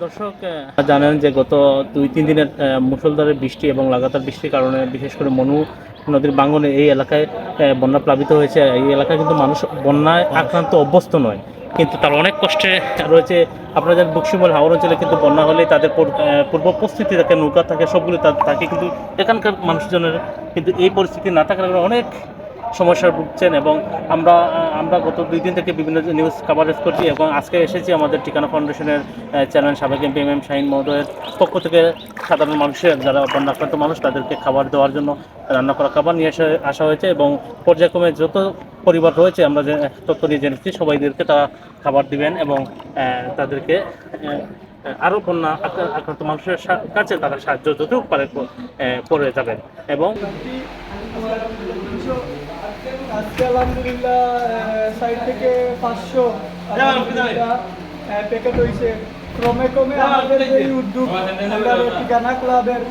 দর্শক জানেন যে গত দুই তিন দিনের আহ, মুষলধারে বৃষ্টি এবং লাগাতার বৃষ্টির কারণে বিশেষ করে মনু নদীর বাঙ্গনে এই এলাকায় বন্যা প্লাবিত হয়েছে। এই এলাকায় কিন্তু মানুষ বন্যায় আক্রান্ত অভ্যস্ত নয়। কিন্তু তার অনেক কষ্টে রয়েছে। আপনারা জানেন বক্সিমল হাওর অঞ্চলে কিন্তু বন্যা হলে তাদের পূর- পূর্ব প্রস্তুতি থাকে নৌকা থাকে সবগুলো তা- থাকে। কিন্তু এখানকার মানুষজনের কিন্তু এই পরিস্থিতি না থাকার অনেক সমস্যার ভুগছেন এবং আমরা আমরা গত দুই দিন থেকে বিভিন্ন নিউজ কাভারেজ করছি এবং আজকে এসেছি আমাদের ঠিকানা ফাউন্ডেশনের চেয়ারম্যান সাবেক এমপি এম এম শাহিন মহোদয়ের পক্ষ থেকে সাধারণ মানুষের যারা বন্যাক্রান্ত মানুষ তাদেরকে খাবার দেওয়ার জন্য রান্না করা খাবার নিয়ে এসে আসা হয়েছে এবং পর্যায়ক্রমে যত পরিবার রয়েছে আমরা যে, তথ্য নিয়ে জেনেছি সবাইদেরকে তারা খাবার দিবেন এবং তাদেরকে আরও বন্যা আক্রান্ত মানুষের কাছে তারা সাহায্য যতটুকু পারে করে যাবেন এবং আজকে আলহামদুলিল্লাহ সাইড থেকে পাঁচশো প্যাকেট হয়েছে ক্রমে ক্রমে আমাদের যে উদ্যোগ আমরা ঠিকানা ক্লাবের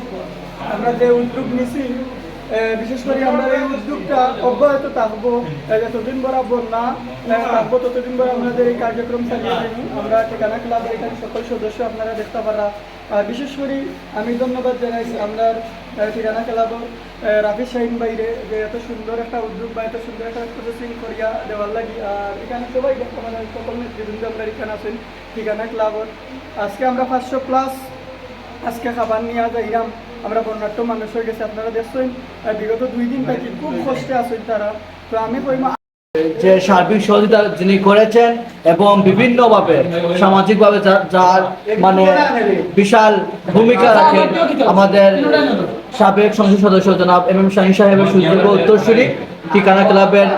আমরা যে উদ্যোগ নিছি বিশেষ করে আমরা এই উদ্যোগটা অব্যাহত থাকব। যতদিন বরাবর না থাকব ততদিন বড় আমাদের এই কার্যক্রম চালিয়ে যাই আমরা ঠিকানা ক্লাবের এখানে সকল সদস্য আপনারা দেখতে পারা আর বিশেষ করে আমি ধন্যবাদ জানাই আমরা ঠিকানা ক্লাবের আহ, রাফি শাহিন বাইরে যে এত সুন্দর একটা উদ্যোগ বা এত সুন্দর একটা প্রসেসিং করিয়া দেওয়ার লাগি। আর এখানে সবাই দেখতে মানে সকল নেতৃবৃন্দ আমরা এখানে আছেন ঠিকানা ক্লাবর। আজকে আমরা পাঁচশো প্লাস আজকে খাবার নিয়ে যাইরাম আমরা বন্যাট্য মানুষ হয়ে গেছে, আপনারা দেখছেন বিগত দুই দিন থাকি খুব কষ্টে আছেন তারা। তো আমি কইমা যে সার্বিক সহযোগিতা যিনি করেছেন এবং বিভিন্নভাবে, সামাজিকভাবে যা- যার মানে বিশাল ভূমিকা রাখেন আমাদের সাবেক সংসদ সদস্য জনাব এম এম শাহিন সাহেবের সুযোগ্য উত্তরসূরি ঠিকানা ক্লাবের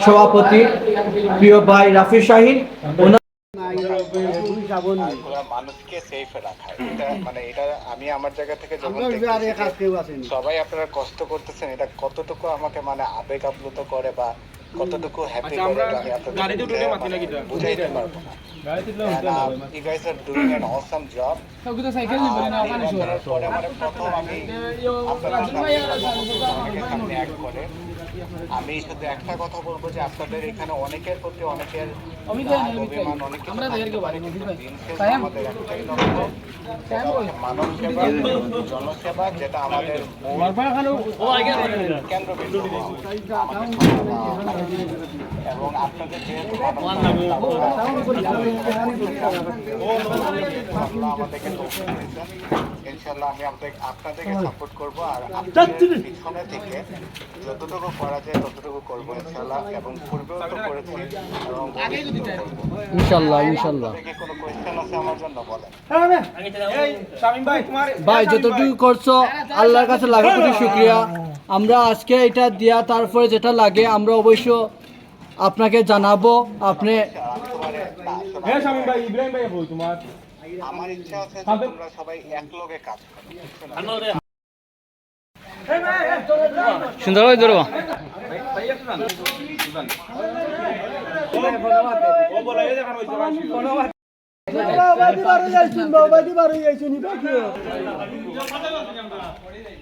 সভাপতি প্রিয় ভাই রাফি শাহিন। পুরো মানুষকে সেফ রাখা এটা মানে এটা আমি আমার জায়গা থেকে যখন সবাই আপনারা কষ্ট করতেছেন এটা কতটুকু আমাকে মানে আবেগ আপ্লুত করে বা কতটুকু হ্যাপি করে আমি আপনাদের বুঝাইতে পারব না। uh, you guys are doing an awesome job. আহ, এই বছরের পরে প্রথম আমি শুধু একটা কথা বলব যে আপনাদের এখানে অনেকের প্রতি অনেকের অভিমান মানব সেবা জনসেবা যেটা আমাদের কেন্দ্রবিন্দু। এবং যেহেতু আমাদেরকে ইনশাল্লাহ আমি আপনাদেরকে সাপোর্ট করব আর আপনাদের পিছনে থেকে যতটুকু করা যায় ততটুকু করব ইনশাল্লাহ। এবং পূর্বেও তো করেছি এবং ইনশাল্লাহ ইনশাল্লাহ আপনাদের কি কোনো কোয়েশ্চেন আছে আমার জন্য বলেন ভাই যতটুকু করছ আল্লাহর কাছে লাখ কোটি শুক্রিয়া। আমরা আজকে এটা দেওয়া তারপরে যেটা লাগে আমরা অবশ্য আপনাকে জানাব আপনি আমার ইচ্ছা আছে যে তোমরা সবাই এক লগে কাজ করো সুন্দর হয়ে ধরো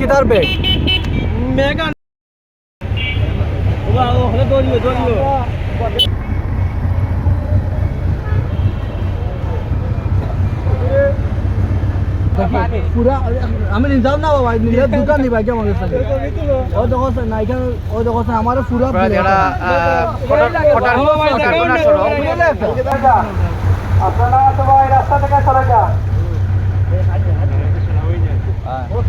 কিতার ব্যাগ পুরা আমি নিজাম না বাবা নিজের দোকান নিবা কি আমাদের সাথে ও দেখো না এখানে ও দেখো আমার পুরা আপনারা সবাই রাস্তা থেকে চলে যান Bye.